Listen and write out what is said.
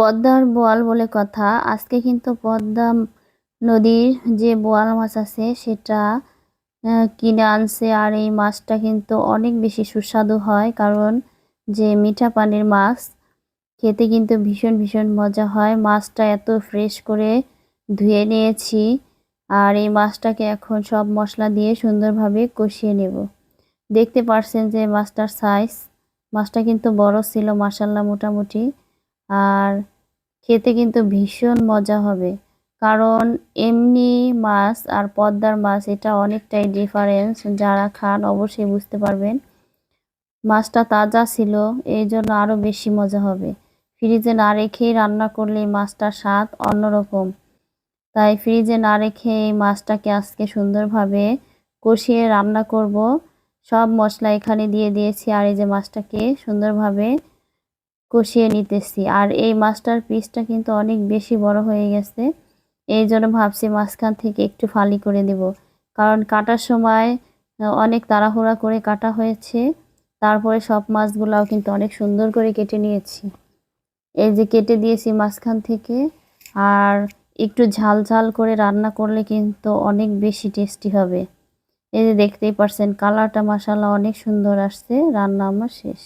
পদ্মার বোয়াল বলে কথা। আজকে কিন্তু পদ্মা নদীর যে বোয়াল মাছ আছে, সেটা কিনে আনছে আর এই মাছটা কিন্তু অনেক বেশি সুস্বাদু হয় কারণ যে মিঠা পানির মাছ, খেতে কিন্তু ভীষণ ভীষণ মজা হয়। মাছটা এত ফ্রেশ করে ধুয়ে নিয়েছি আর এই মাছটাকে এখন সব মশলা দিয়ে সুন্দরভাবে কষিয়ে নেব। দেখতে পারছেন যে মাছটার সাইজ মাছটা কিন্তু বড় ছিল মাসাল্লা মোটামুটি। আর খেতে কিন্তু ভীষণ মজা হবে। কারণ এমনি মাছ আর পদ্মার মাছ, এটা অনেকটাই ডিফারেন্স যারা খান অবশ্যই বুঝতে পারবেন। মাছটা তাজা ছিল, এই জন্য আরও বেশি মজা হবে। ফ্রিজে না রেখেই রান্না করলে মাছটার স্বাদ অন্যরকম। তাই ফ্রিজে না রেখে এই মাছটাকে আজকে সুন্দরভাবে কষিয়ে রান্না করব। সব মশলা এখানে দিয়ে দিয়েছি, আর এই যে মাছটাকে সুন্দরভাবে কষিয়ে নিতেছি। আর এই মাছটার পিসটা কিন্তু অনেক বেশি বড় হয়ে গেছে। এই জন্য ভাবছি মাঝখান থেকে একটু ফালি করে দেব। কারণ কাটার সময় অনেক তাড়াহুড়া করে কাটা হয়েছে। তারপরে সব মাছগুলাও কিন্তু অনেক সুন্দর করে কেটে নিয়েছি। এই যে কেটে দিয়েছি মাঝখান থেকে, আর একটু ঝাল ঝাল করে রান্না করলে কিন্তু অনেক বেশি টেস্টি হবে। এই যে দেখতেই পারছেন, কালারটা মশালা অনেক সুন্দর আসছে। রান্না আমার শেষ।